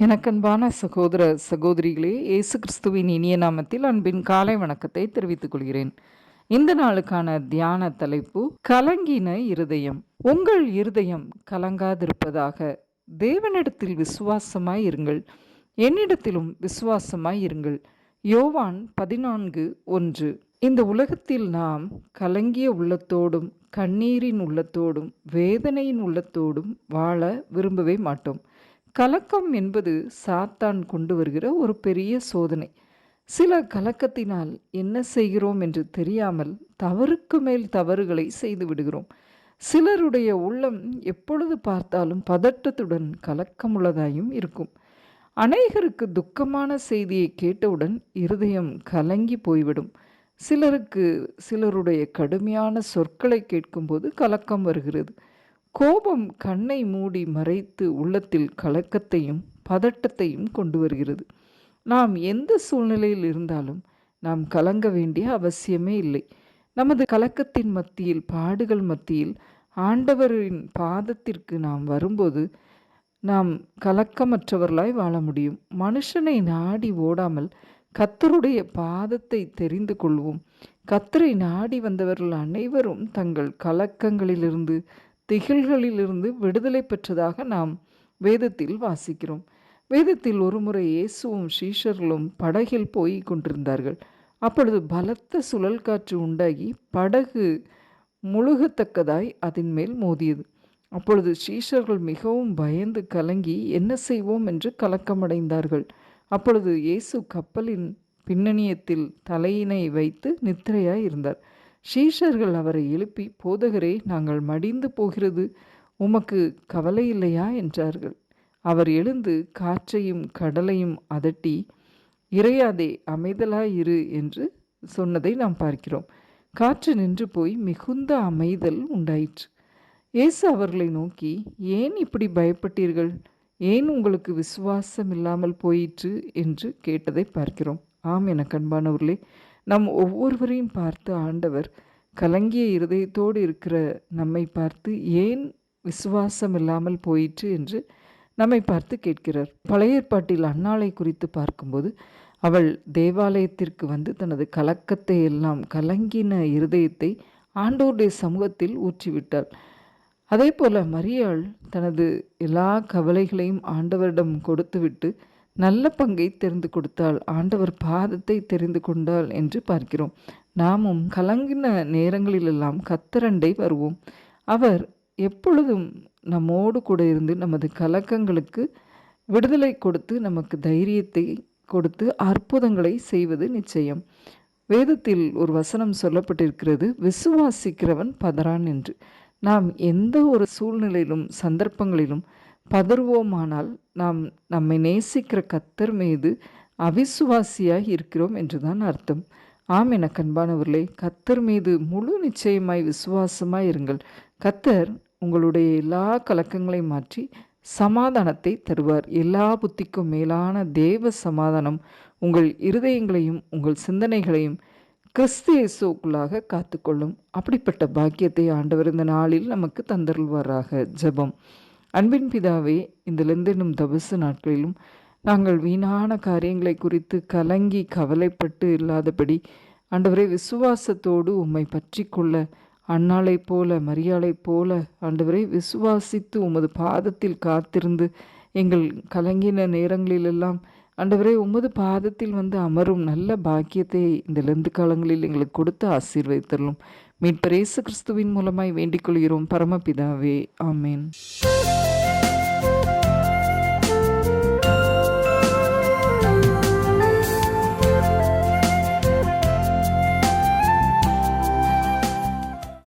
எனக்கன்பான சகோதர சகோதரிகளே இயேசு கிறிஸ்துவின் இனிய நாமத்தில் அன்பின் காலை வணக்கத்தை தெரிவித்துக் கொள்கிறேன். இந்த நாளுக்கான தியான தலைப்பு கலங்கின இருதயம். உங்கள் இருதயம் கலங்காதிருப்பதாக. தேவனிடத்தில் விசுவாசமாய் இருங்கள். என்னிடத்திலும் விசுவாசமாய் இருங்கள். யோவான் பதினான்கு ஒன்று. இந்த உலகத்தில் நாம் கலங்கிய உள்ளத்தோடும் கண்ணீரின் உள்ளத்தோடும் வேதனையின் உள்ளத்தோடும் வாழ விரும்பவே மாட்டோம். கலக்கம் என்பது சாத்தான் கொண்டு வருகிற ஒரு பெரிய சோதனை. சில கலக்கத்தினால் என்ன செய்கிறோம் என்று தெரியாமல் தவறுக்கு மேல் தவறுகளை செய்து விடுகிறோம். சிலருடைய உள்ளம் எப்பொழுது பார்த்தாலும் பதட்டத்துடன் கலக்கமுள்ளதாயும் இருக்கும். அநேகருக்கு துக்கமான செய்தியை கேட்டவுடன் இருதயம் கலங்கி போய்விடும். சிலருக்கு சிலருடைய கடுமையான சொற்களை கேட்கும்போது கலக்கம் வருகிறது. கோபம் கண்ணை மூடி மறைத்து உள்ளத்தில் கலக்கத்தையும் பதட்டத்தையும் கொண்டு வருகிறது. நாம் எந்த சூழ்நிலையில் இருந்தாலும் நாம் கலங்க வேண்டிய அவசியமே இல்லை. நமது கலக்கத்தின் மத்தியில் பாடுகள் மத்தியில் ஆண்டவரின் பாதத்திற்கு நாம் வரும்போது நாம் கலக்கமற்றவர்களாய் வாழ முடியும். மனுஷனை நாடி ஓடாமல் கத்தருடைய பாதத்தை தெரிந்து கொள்வோம். கத்தரை நாடி வந்தவர்கள் அனைவரும் தங்கள் கலக்கங்களிலிருந்து திகில்களிலிருந்து விடுதலை பெற்றதாக நாம் வேதத்தில் வாசிக்கிறோம். வேதத்தில் ஒருமுறை இயேசுவும் ஷீஷர்களும் படகில் போய் கொண்டிருந்தார்கள். அப்பொழுது பலத்த சுழல் காற்று உண்டாகி படகு முழுகத்தக்கதாய் அதன் மேல் மோதியது. அப்பொழுது ஷீஷர்கள் மிகவும் பயந்து கலங்கி என்ன செய்வோம் என்று கலக்கமடைந்தார்கள். அப்பொழுது இயேசு கப்பலின் பின்னணியத்தில் தலையினை வைத்து நித்திரையாய் இருந்தார். ஷீஷர்கள் அவரை எழுப்பி போதகரே நாங்கள் மடிந்து போகிறது உமக்கு கவலை இல்லையா? என்றார்கள். அவர் எழுந்து காற்றையும் கடலையும் அதட்டி இறையாதே அமைதலாயிரு என்று சொன்னதை நாம் பார்க்கிறோம். காற்று நின்று போய் மிகுந்த அமைதல் உண்டாயிற்று. இயேசு அவர்களை நோக்கி ஏன் இப்படி பயப்பட்டீர்கள்? ஏன் உங்களுக்கு விசுவாசம் இல்லாமல் போயிற்று? என்று கேட்டதை பார்க்கிறோம். ஆம் என கண்பானவர்களே நம் ஒவ்வொருவரையும் பார்த்து ஆண்டவர் கலங்கிய இருதயத்தோடு இருக்கிற நம்மை பார்த்து ஏன் விசுவாசம் இல்லாமல் போயிற்று என்று நம்மை பார்த்து கேட்கிறார். பழைய ஏற்பாட்டில் அன்னாளை குறித்து பார்க்கும்போது அவள் தேவாலயத்திற்கு வந்து தனது கலக்கத்தை எல்லாம் கலங்கின இருதயத்தை ஆண்டோருடைய சமூகத்தில் ஊற்றிவிட்டாள். அதே போல மரியாள் தனது எல்லா கவலைகளையும் ஆண்டவரிடம் கொடுத்துவிட்டு நல்ல பங்கை தெரிந்து கொடுத்தால் ஆண்டவர் பாதத்தை தெரிந்து கொண்டாள் என்று பார்க்கிறோம். நாமும் கலங்கின நேரங்களிலெல்லாம் கத்தரண்டை வருவோம். அவர் எப்பொழுதும் நம்மோடு கூட இருந்து நமது கலக்கங்களுக்கு விடுதலை கொடுத்து நமக்கு தைரியத்தை கொடுத்து அற்புதங்களை செய்வது நிச்சயம். வேதத்தில் ஒரு வசனம் சொல்லப்பட்டிருக்கிறது விசுவாசிக்கிறவன் பதறான் என்று. நாம் எந்த ஒரு சூழ்நிலையிலும் சந்தர்ப்பங்களிலும் பதறுவோமானால் நாம் நம்மை நேசிக்கிற கத்தர் மீது அவிசுவாசியாக இருக்கிறோம் என்றுதான் அர்த்தம். ஆம் என கண்பானவர்களே கத்தர் மீது முழு நிச்சயமாய் விசுவாசமாய் இருங்கள். கத்தர் உங்களுடைய எல்லா கலக்கங்களையும் மாற்றி சமாதானத்தை தருவார். எல்லா புத்திக்கும் மேலான தேவ சமாதானம் உங்கள் இருதயங்களையும் உங்கள் சிந்தனைகளையும் கிறிஸ்து இயேசுக்குள்ளாக காத்துக்கொள்ளும். அப்படிப்பட்ட பாக்கியத்தை ஆண்டவர் இந்த நாளில் நமக்கு தந்தருள்வாராக. ஜெபம். அன்பின் பிதாவே இந்த லெந்தெனும் தபசு நாட்களிலும் நாங்கள் வீணான காரியங்களை குறித்து கலங்கி கவலைப்பட்டு இல்லாதபடி ஆண்டவரை விசுவாசத்தோடு உம்மை பற்றி கொள்ள அண்ணாளைப் போல மரியாளைப் போல ஆண்டவரை விசுவாசித்து உமது பாதத்தில் காத்திருந்து எங்கள் கலங்கின நேரங்களிலெல்லாம் ஆண்டவரே உமது பாதத்தில் வந்து அமரும் நல்ல பாக்கியத்தை இந்த லெந்து காலங்களில் எங்களுக்கு கொடுத்து ஆசீர்வதித்தரலும். மீட்பரேசு கிறிஸ்துவின் மூலமாய் வேண்டிக் கொள்கிறோம். பரமபிதாவே ஆமேன்.